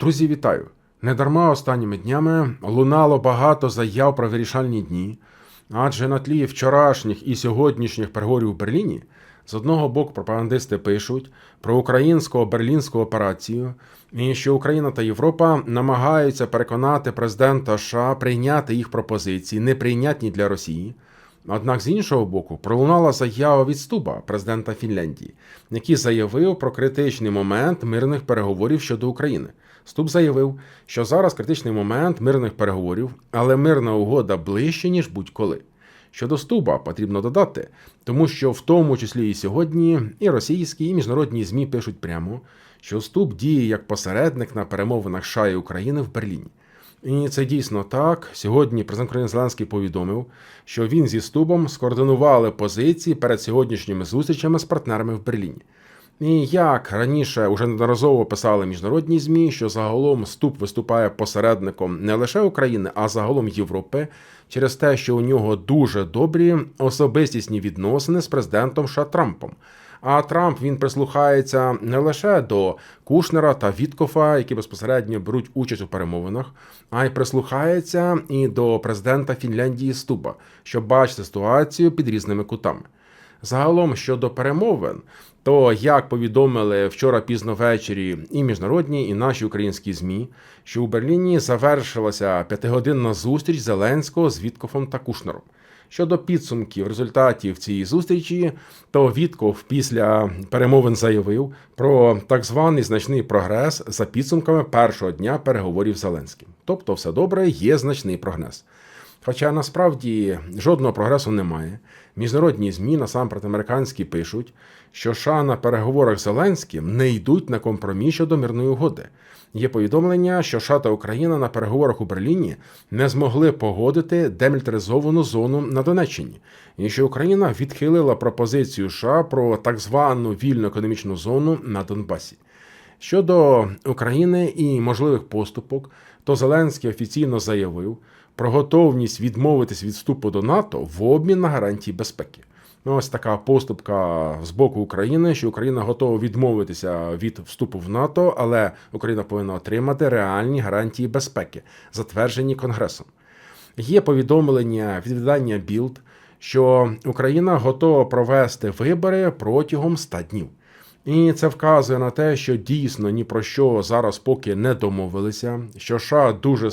Друзі, вітаю! Недарма останніми днями лунало багато заяв про вирішальні дні, адже на тлі вчорашніх і сьогоднішніх переговорів у Берліні з одного боку пропагандисти пишуть про українсько-берлінську операцію, і що Україна та Європа намагаються переконати президента США прийняти їх пропозиції, неприйнятні для Росії. Однак з іншого боку пролунала заява від Стуба, президента Фінляндії, який заявив про критичний момент мирних переговорів щодо України. Стуб заявив, що зараз критичний момент мирних переговорів, але мирна угода ближче, ніж будь-коли. Щодо Стуба потрібно додати, тому що в тому числі і сьогодні і російські, і міжнародні ЗМІ пишуть прямо, що Стуб діє як посередник на перемовинах США і України в Берліні. І це дійсно так. Сьогодні президент України Зеленський повідомив, що він зі Стубом скоординували позиції перед сьогоднішніми зустрічами з партнерами в Берліні. І як раніше уже неодноразово писали міжнародні змі, що загалом Ступ виступає посередником не лише України, а загалом Європи, через те, що у нього дуже добрі особистісні відносини з президентом США Трампом. А Трамп він прислухається не лише до Кушнера та Віткофа, які безпосередньо беруть участь у перемовинах, а й прислухається і до президента Фінляндії Стуба, щоб бачити ситуацію під різними кутами. Загалом щодо перемовин, то як повідомили вчора пізно ввечері і міжнародні, і наші українські змі, що у Берліні завершилася п'ятигодинна зустріч Зеленського з Віткофом та Кушнером. Щодо підсумків результатів цієї зустрічі, то Вітков після перемовин заявив про так званий значний прогрес за підсумками першого дня переговорів з Зеленським. Тобто, все добре, є значний прогрес. Хоча насправді жодного прогресу немає. Міжнародні ЗМІ, насамперед американські, пишуть, що США на переговорах з Зеленським не йдуть на компроміс щодо мирної угоди. Є повідомлення, що США та Україна на переговорах у Берліні не змогли погодити демілітаризовану зону на Донеччині, і що Україна відхилила пропозицію США про так звану вільну економічну зону на Донбасі. Щодо України і можливих поступок, то Зеленський офіційно заявив про готовність відмовитись від вступу до НАТО в обмін на гарантії безпеки. Ну, ось така поступка з боку України, що Україна готова відмовитися від вступу в НАТО, але Україна повинна отримати реальні гарантії безпеки, затверджені Конгресом. Є повідомлення від видання Білд, що Україна готова провести вибори протягом 100 днів. І це вказує на те, що дійсно ні про що зараз поки не домовилися, що США дуже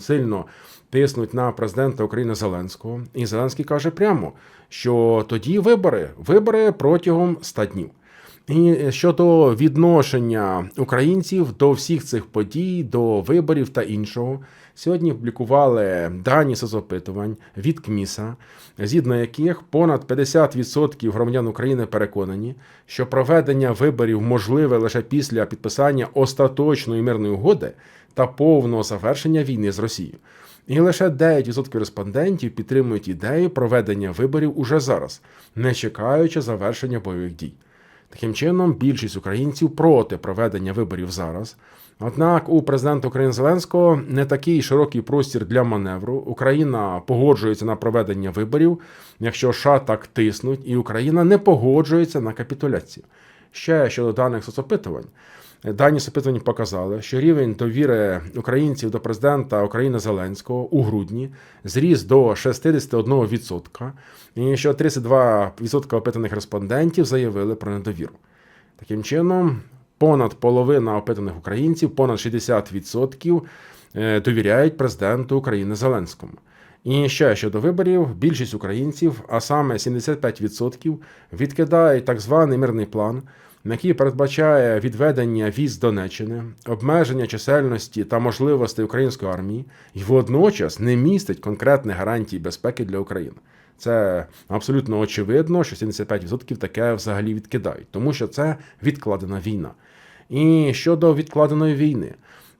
сильно тиснуть на президента України Зеленського. І Зеленський каже прямо, що тоді вибори, вибори протягом 100 днів. І щодо відношення українців до всіх цих подій, до виборів та іншого, сьогодні публікували дані соцопитувань від КМІСа, згідно яких понад 50% громадян України переконані, що проведення виборів можливе лише після підписання остаточної мирної угоди та повного завершення війни з Росією. І лише 9% респондентів підтримують ідею проведення виборів уже зараз, не чекаючи завершення бойових дій. Таким чином, більшість українців проти проведення виборів зараз. Однак у президента України Зеленського не такий широкий простір для маневру. Україна погоджується на проведення виборів, якщо США так тиснуть, і Україна не погоджується на капітуляцію. Ще щодо даних соцопитувань. Дані соцопитування показали, що рівень довіри українців до президента України Зеленського у грудні зріс до 61%, і що 32% опитаних респондентів заявили про недовіру. Таким чином, понад половина опитаних українців, понад 60% е, довіряють президенту України Зеленському. І ще щодо виборів, більшість українців, а саме 75%, відкидають так званий мирний план який передбачає відведення віз Донеччини, обмеження чисельності та можливостей української армії, і водночас не містить конкретних гарантій безпеки для України. Це абсолютно очевидно, що 75% таке взагалі відкидають, тому що це відкладена війна. І щодо відкладеної війни.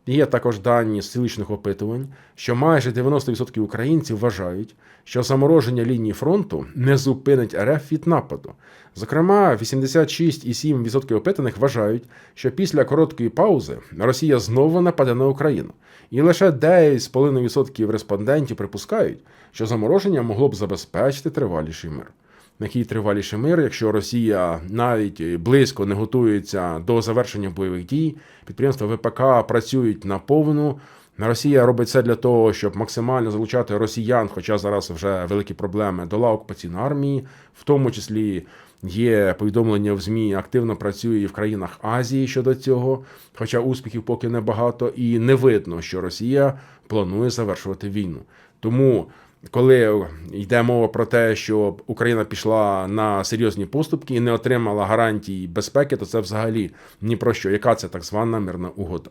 Є також дані з ціличних опитувань, що майже 90% українців вважають, що замороження лінії фронту не зупинить РФ від нападу. Зокрема, 86,7% опитаних вважають, що після короткої паузи Росія знову нападе на Україну, і лише 9,5% респондентів припускають, що замороження могло б забезпечити триваліший мир. Найтриваліший мир, якщо Росія навіть близько не готується до завершення бойових дій, підприємства ВПК працюють на повну. Росія робить все для того, щоб максимально залучати росіян, хоча зараз вже великі проблеми до лав окупаційної армії, в тому числі є повідомлення в ЗМІ, активно працює і в країнах Азії щодо цього, хоча успіхів поки небагато, і не видно, що Росія планує завершувати війну. Тому. Коли йде мова про те, що Україна пішла на серйозні поступки і не отримала гарантій безпеки, то це взагалі ні про що. Яка це так звана мирна угода?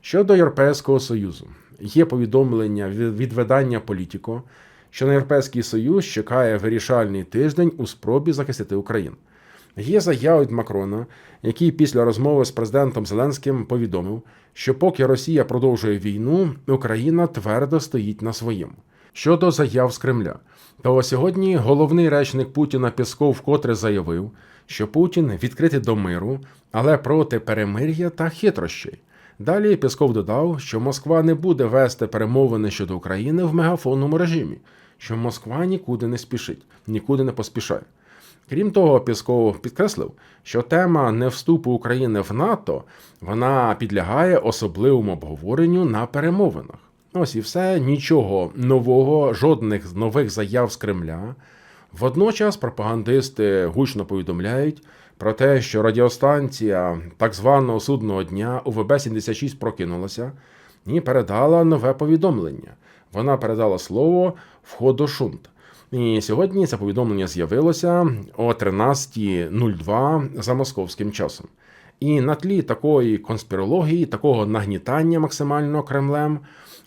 Щодо Європейського Союзу, є повідомлення від видання Політіко, що на Європейський Союз чекає вирішальний тиждень у спробі захистити Україну. Є заява від Макрона, який після розмови з президентом Зеленським повідомив, що поки Росія продовжує війну, Україна твердо стоїть на своєму. Щодо заяв з Кремля, то сьогодні головний речник Путіна Пісков вкотре заявив, що Путін відкритий до миру, але проти перемир'я та хитрощей. Далі Пісков додав, що Москва не буде вести перемовини щодо України в мегафонному режимі, що Москва нікуди не спішить, нікуди не поспішає. Крім того, Пісков підкреслив, що тема не вступу України в НАТО вона підлягає особливому обговоренню на перемовинах. Ось і все, нічого нового, жодних нових заяв з Кремля. Водночас пропагандисти гучно повідомляють про те, що радіостанція так званого судного дня УВБ-76 прокинулася і передала нове повідомлення. Вона передала слово входошунт. І сьогодні це повідомлення з'явилося о 13.02 за московським часом. І на тлі такої конспірології, такого нагнітання максимально Кремлем,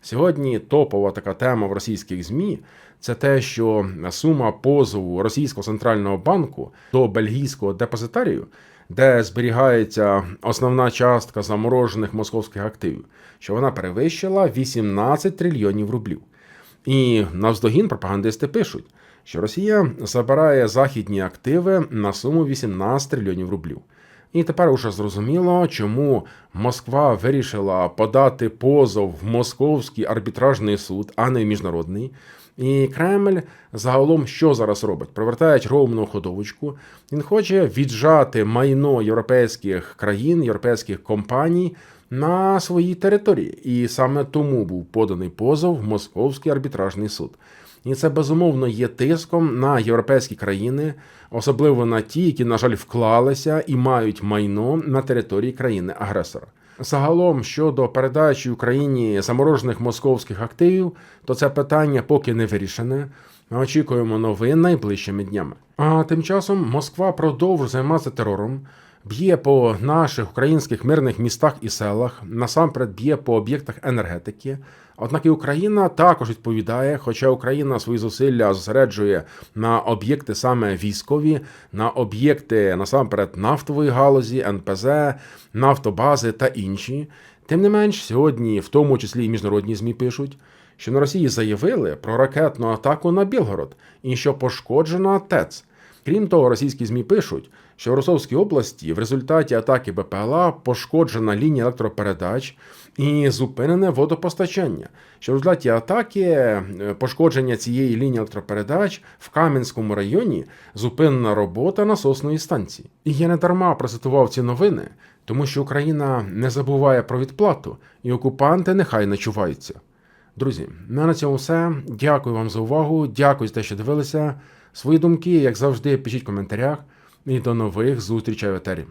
сьогодні топова така тема в російських ЗМІ це те, що сума позову Російського центрального банку до бельгійського депозитарію, де зберігається основна частка заморожених московських активів, що вона перевищила 18 трильйонів рублів. І навздогін пропагандисти пишуть, що Росія забирає західні активи на суму 18 трильйонів рублів. І тепер уже зрозуміло, чому Москва вирішила подати позов в Московський арбітражний суд, а не в міжнародний. І Кремль загалом що зараз робить? Привертають ровну ходовочку. Він хоче віджати майно європейських країн, європейських компаній на своїй території. І саме тому був поданий позов в Московський арбітражний суд. І це безумовно є тиском на європейські країни, особливо на ті, які, на жаль, вклалися і мають майно на території країни-агресора. Загалом щодо передачі Україні заморожених московських активів, то це питання поки не вирішене. Ми очікуємо новин найближчими днями. А тим часом Москва продовжує займатися терором, б'є по наших українських мирних містах і селах, насамперед б'є по об'єктах енергетики. Однак і Україна також відповідає, хоча Україна свої зусилля зосереджує на об'єкти саме військові, на об'єкти насамперед нафтової галузі, НПЗ, нафтобази та інші. Тим не менш, сьогодні, в тому числі і міжнародні змі пишуть, що на Росії заявили про ракетну атаку на Білгород і що пошкоджена ТЕЦ. Крім того, російські ЗМІ пишуть, що в Ростовській області в результаті атаки БПЛА пошкоджена лінія електропередач і зупинене водопостачання. Що в результаті атаки е, пошкодження цієї лінії електропередач в Кам'янському районі зупинена робота насосної станції. І я не дарма процитував ці новини, тому що Україна не забуває про відплату, і окупанти нехай не чуваються. Друзі, на цьому все. Дякую вам за увагу. Дякую за те, що дивилися. Свої думки, як завжди, пишіть в коментарях. І до нових зустрічей в етері.